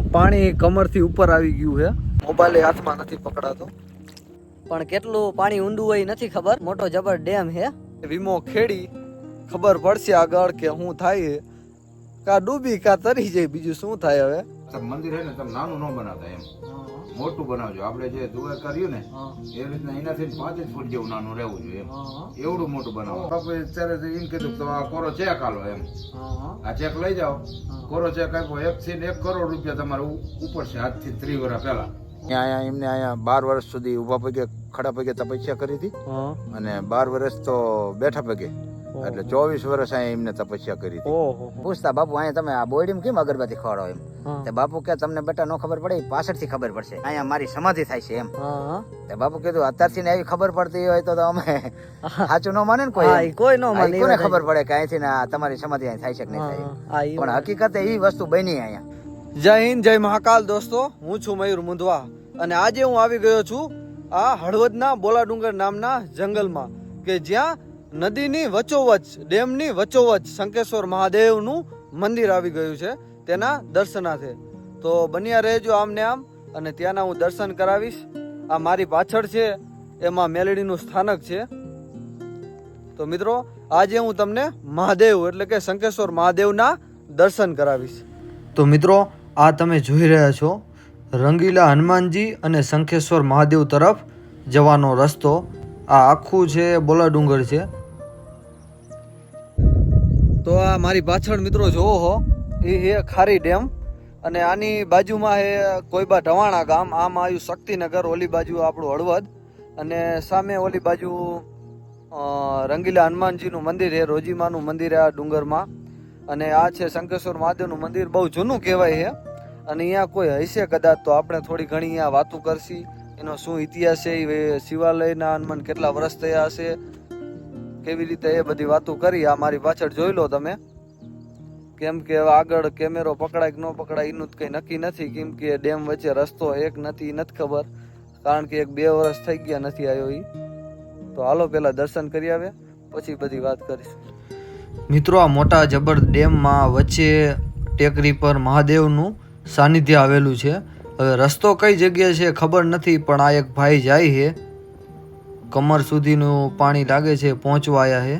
પાણી કમરથી ઉપર આવી ગયું છે. મોબાઈલ હાથમાં નથી પકડાતો. પણ કેટલું પાણી ઊંડું હોય નથી ખબર. મોટો જબર ડેમ હે વીમો ખેડી ખબર પડશે આગળ કે શું થાય કા ડૂબી કા તરી જાય બીજું શું થાય હવે? તમે મંદિર હે ને તમે નાનું ન બનાવતા એમ. મોટું બનાવજો. આપણે જે દુવા કર્યું ને એ રીતના એનાથી પાંચ જ ફૂટ જેવું નાનું રહેવું જોઈએ એમ. એવડું મોટું બનાવો. અત્યારે એમ કીધું તો આ કોરો ચેક આલો એમ. આ ચેક લઈ જાઓ. કોરો ચેક આપ્યો. એક થી એક કરોડ રૂપિયા તમારે ઉપર છે આજથી ત્રી વર્ષ પહેલા. અહીંયા એમને અહીંયા બાર વર્ષ સુધી ઊભા પગે ખડા પગે તપસ્યા કરી હતી. અને બાર વર્ષ તો બેઠા પગે. એટલે ચોવીસ વર્ષ અહીંયા એમને તપસ્યા કરી હતી. પૂછતા બાપુ અહીંયા તમે આ બોયડીમાં કેમ અગરબત્તી ખવડાવો એમ? તે બાપુ કે તમને બેટા નો ખબર પડે પાછળથી ખબર પડશે. અહીંયા મારી સમાધિ થાય છે એમ. તે બાપુ કીધું અત્યારથી ને એવી ખબર પડતી હોય તો તો અમે સાચું ન માને ને કોઈ કોઈ ન માને, કોને ખબર પડે કે અહીંથી ને તમારી સમાધિ અહીં થાય છે કે નહીં થાય પણ હકીકતે એ વસ્તુ બની અહીંયા. જય હિન્દ જય મહાકાલ દોસ્તો. હું છું મયુર મુંદવા અને આજે હું આવી ગયો છું આ હળવદના બોલાડુંગર નામના જંગલમાં કે જ્યાં નદીની વચોવચ ડેમની વચોવચ શંકેશ્વર મહાદેવનું મંદિર આવી ગયું છે, તેના દર્શનાર્થે. તો બન્યા રહેજો આમને આમ, અને ત્યાંના હું દર્શન કરાવીશ. આ મારી પાછળ છે, એમાં મેલડીનું સ્થાનક છે. તો મિત્રો, આજે હું તમને મહાદેવ, એટલે કે શંકેશ્વર મહાદેવના દર્શન કરાવીશ. તો મિત્રો, આ તમે જોઈ રહ્યા છો, રંગીલા હનુમાનજી અને શંખેશ્વર મહાદેવ તરફ જવાનો રસ્તો. આ આખું છે બોલા ડુંગર છે. તો આ મારી પાછળ મિત્રો જોવો હો. એ છે ખારી ડેમ અને આની બાજુમાં છે કોઈબા ઢવાણા ગામ, આમ આવ્યું શક્તિનગર, ઓલી બાજુ આપણું હળવદ અને સામે ઓલી બાજુ રંગીલા હનુમાનજીનું મંદિર છે, રોજીમાનું મંદિર આ ડુંગરમાં. અને આ છે શંકેશ્વર મહાદેવનું મંદિર, બહુ જૂનું કહેવાય છે. અને અહીંયા કોઈ હશે કદાચ તો આપણે થોડી ઘણી અહીંયા વાતો કરશી. એનો શું ઇતિહાસ છે, એ શિવાલયના હનુમાન કેટલા વર્ષ થયા હશે કેવી રીતે એ બધી વાતો કરી, આ મારી પાછળ જોઈ લો તમે. કેમ કે આગળ કેમેરો પકડાય કે ન પકડાય, એનું કંઈ નક્કી નથી. કેમ કે ડેમ વચ્ચે રસ્તો એક નથી નથી ખબર. કારણ કે એક બે વર્ષ થઈ ગયા નથી આવ્યો એ તો હાલો પેલા દર્શન કરી આવે, પછી બધી વાત કરીશું. મિત્રો, આ મોટા જબર ડેમમાં વચ્ચે ટેકરી પર મહાદેવનું સાનિધ્ય આવેલું છે. હવે રસ્તો કઈ જગ્યાએ છે ખબર નથી, પણ આ એક ભાઈ જાય છે. કમર સુધીનું પાણી લાગે છે, પહોંચવા આયા છે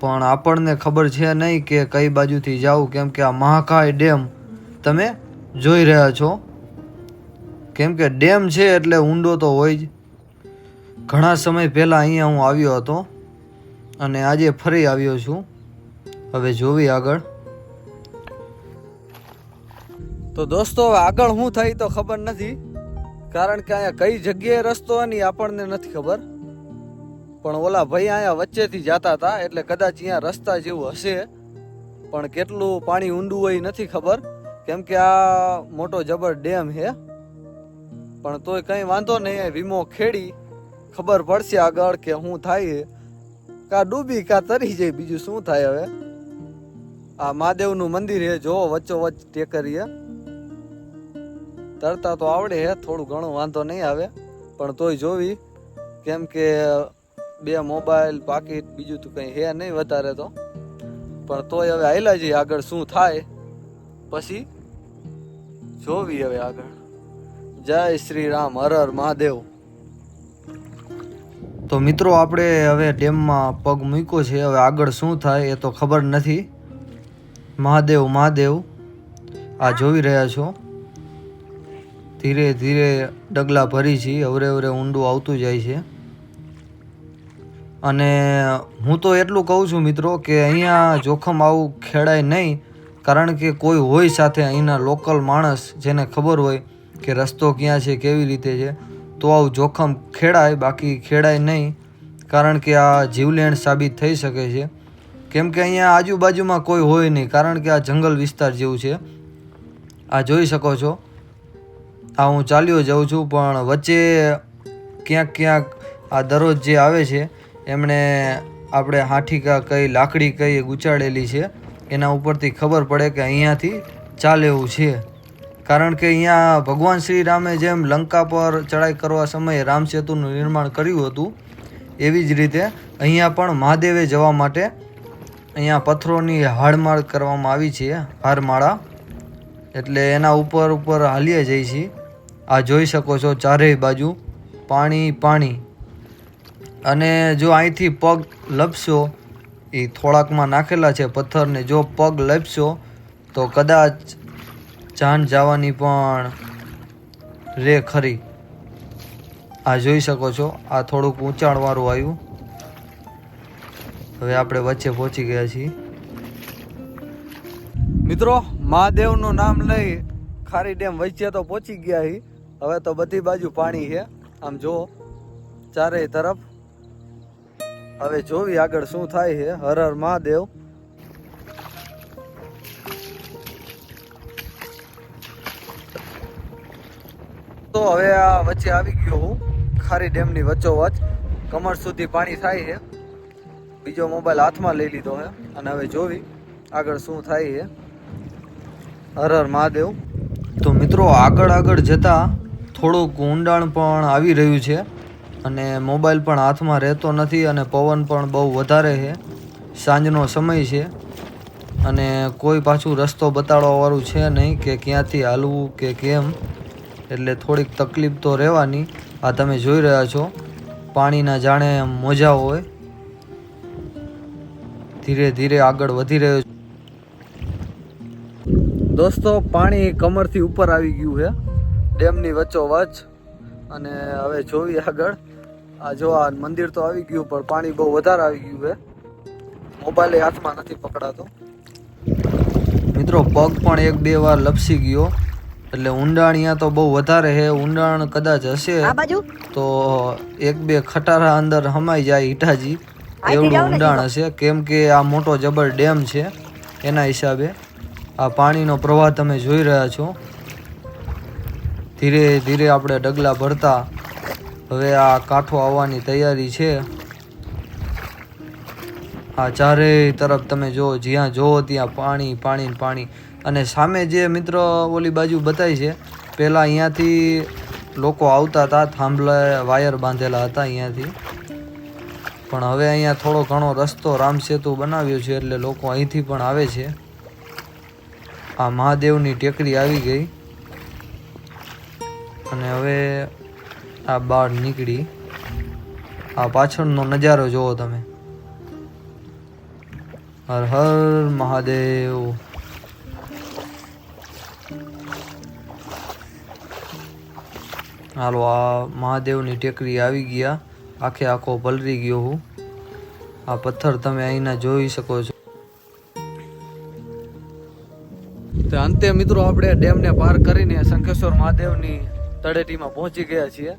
પણ આપણને ખબર છે નહીં કે કઈ બાજુથી જાવું કેમ કે આ મહાકાય ડેમ તમે જોઈ રહ્યા છો. કેમ કે ડેમ છે એટલે ઊંડો તો હોય જ. ઘણા સમય પહેલાં અહીંયા હું આવ્યો હતો અને આજે ફરી આવ્યો છું. હવે જોવી આગળ. તો દોસ્તો હવે આગળ શું થઈ તો ખબર નથી. કારણ કે અહીંયા કઈ જગ્યાએ રસ્તો એની આપણને નથી ખબર. પણ ઓલા ભાઈ અહીંયા વચ્ચેથી જતા હતા, એટલે કદાચ અહીંયા રસ્તા જેવું હશે. પણ કેટલું પાણી ઊંડું હોય નથી ખબર. કેમ કે આ મોટો જબર ડેમ છે. પણ તોય કંઈ વાંધો નહીં વીમો ખેડી. ખબર પડશે આગળ કે શું થાય કા ડૂબી, કા તરી જાય, બીજું શું થાય હવે? આ મહાદેવનું મંદિર છે જો વચ્ચો વચ્ચ ટેકરીએ. તરતા તો આવડે હે, થોડું ઘણું વાંધો નહીં આવે. પણ તોય જોવી, કેમ કે બે મોબાઈલ, પાકીટ, બીજું તો કંઈ હે નહીં વધારે તો. પણ તોય હવે હાલ્યા જઈએ આગળ શું થાય. પછી જોવી હવે આગળ. જય શ્રી રામ, હર હર મહાદેવ. તો મિત્રો, આપણે હવે ડેમમાં પગ મૂક્યો છે. હવે આગળ શું થાય એ તો ખબર નથી. મહાદેવ મહાદેવ. આ જોઈ રહ્યા છો. ધીરે ધીરે ડગલા ભરી છે, અવરે અવરે ઊંડું આવતું જાય છે. અને હું તો એટલું કહું છું મિત્રો કે અહીંયા જોખમ આવું ખેડાય નહીં, કારણ કે કોઈ હોય સાથે અહીંના લોકલ માણસ જેને ખબર હોય કે રસ્તો ક્યાં છે, કેવી રીતે છે, તો આવું જોખમ ખેડાય, બાકી ખેડાય નહીં, કારણ કે આ જીવલેણ સાબિત થઈ શકે છે. કેમ કે અહીંયા આજુબાજુમાં કોઈ હોય નહીં, કારણ કે આ જંગલ વિસ્તાર જેવું છે. આ જોઈ શકો છો. આ હું ચાલ્યો જાઉં છું, પણ વચ્ચે ક્યાંક ક્યાંક આ દરરોજ જે આવે છે, એમણે આપણે હાઠીકા કઈ, લાકડી કઈ ગુચાડેલી છે, એના ઉપરથી ખબર પડે કે અહીંયાથી ચાલે એવું છે. કારણ કે અહીંયા ભગવાન શ્રી રામે જેમ લંકા પર ચડાઈ કરવા સમયે રામસેતુનું નિર્માણ કર્યું હતું, એવી જ રીતે અહીંયા પણ મહાદેવે જવા માટે અહીંયા પથ્થરોની હાડમાળ કરવામાં આવી છે હારમાળા એટલે એના ઉપર ઉપર હાલીએ જઈએ છીએ આ જોઈ શકો છો ચારેય બાજુ પાણી પાણી. અને જો અહીંથી પગ લપશો એ થોડાકમાં નાખેલા છે પથ્થરને, જો પગ લપશો તો કદાચ જાન જવાની પણ રે ખરી. આ જોઈ શકો છો, આ થોડુંક ઊંચાણવાળું આવ્યું. હવે આપણે વચ્ચે પહોંચી ગયા છીએ. મિત્રો, મહાદેવનું નામ લઈ ખારી ડેમ વચ્ચે તો પહોંચી ગયા હી હવે તો બધી બાજુ પાણી છે. આમ જો ચારેય તરફ. હવે જોવી આગળ શું થાય છે. હર હર મહાદેવ. તો હવે આ વચ્ચે આવી ગયો હું, ખારી ડેમની વચ્ચોવચ કમર સુધી પાણી થાય છે. બીજો મોબાઈલ હાથમાં લઈ લીધો છે. અને હવે જોવી આગળ શું થાય છે. હર હર મહાદેવ. તો મિત્રો, આગળ આગળ જતા થોડુંક ઊંડાણ પણ આવી રહ્યું છે અને મોબાઈલ પણ હાથમાં રહેતો નથી અને પવન પણ બહુ વધારે છે. સાંજનો સમય છે અને કોઈ પાછું રસ્તો બતાડવાવાળું છે નહીં કે ક્યાંથી હાલવું કે કેમ, એટલે થોડીક તકલીફ તો રહેવાની. આ તમે જોઈ રહ્યા છો, પાણીના જાણે મોજા હોય. ધીરે ધીરે આગળ વધી રહ્યો છે. દોસ્તો, પાણી કમરથી ઉપર આવી ગયું છે. ડેમની વચ્ચોવચ અને હવે જોવી આગળ. આ જો આ મંદિર તો આવી ગયું પણ પાણી બહુ વધારે આવી ગયું છે. મોબાઈલ હાથમાં નથી પકડાતો. મિત્રો પગ પણ એક બે વાર લપસી ગયો. એટલે ઊંડાણ અહીંયા તો બહુ વધારે છે. ઊંડાણ કદાચ હશે તો એક બે ખટારા અંદર હમાઈ જાય ઈટાજી. એવડું ઊંડાણ હશે. કેમ કે આ મોટો જબર ડેમ છે એના હિસાબે. આ પાણીનો પ્રવાહ તમે જોઈ રહ્યા છો. ધીરે ધીરે આપણે ડગલા ભરતા હવે આ કાંઠો આવવાની તૈયારી છે. આ ચારેય તરફ તમે જો, જ્યાં જો ત્યાં પાણી પાણી પાણી. અને સામે જે મિત્ર ઓલી બાજુ બતાવી છે પહેલાં અહીંયાથી લોકો આવતા હતા થાંભલા વાયર બાંધેલા હતા અહીંયાથી. પણ હવે અહીંયા થોડો ઘણો રસ્તો રામસેતુ બનાવ્યો છે એટલે લોકો અહીંથી પણ આવે છે. આ મહાદેવની ટેકરી આવી ગઈ. અને હવે આ બહાર નીકળી. આ પાછળનો નજારો જુઓ તમે. હર હર મહાદેવ. હાલો, આ મહાદેવની ટેકરી આવી ગયા. આખે આખો પલરી ગયો હું. આ પથ્થર તમે અહીંના જોઈ શકો છો. અંતે મિત્રો, આપણે ડેમને પાર કરીને શંખેશ્વર મહાદેવની તળેટીમાં પહોંચી ગયા છીએ.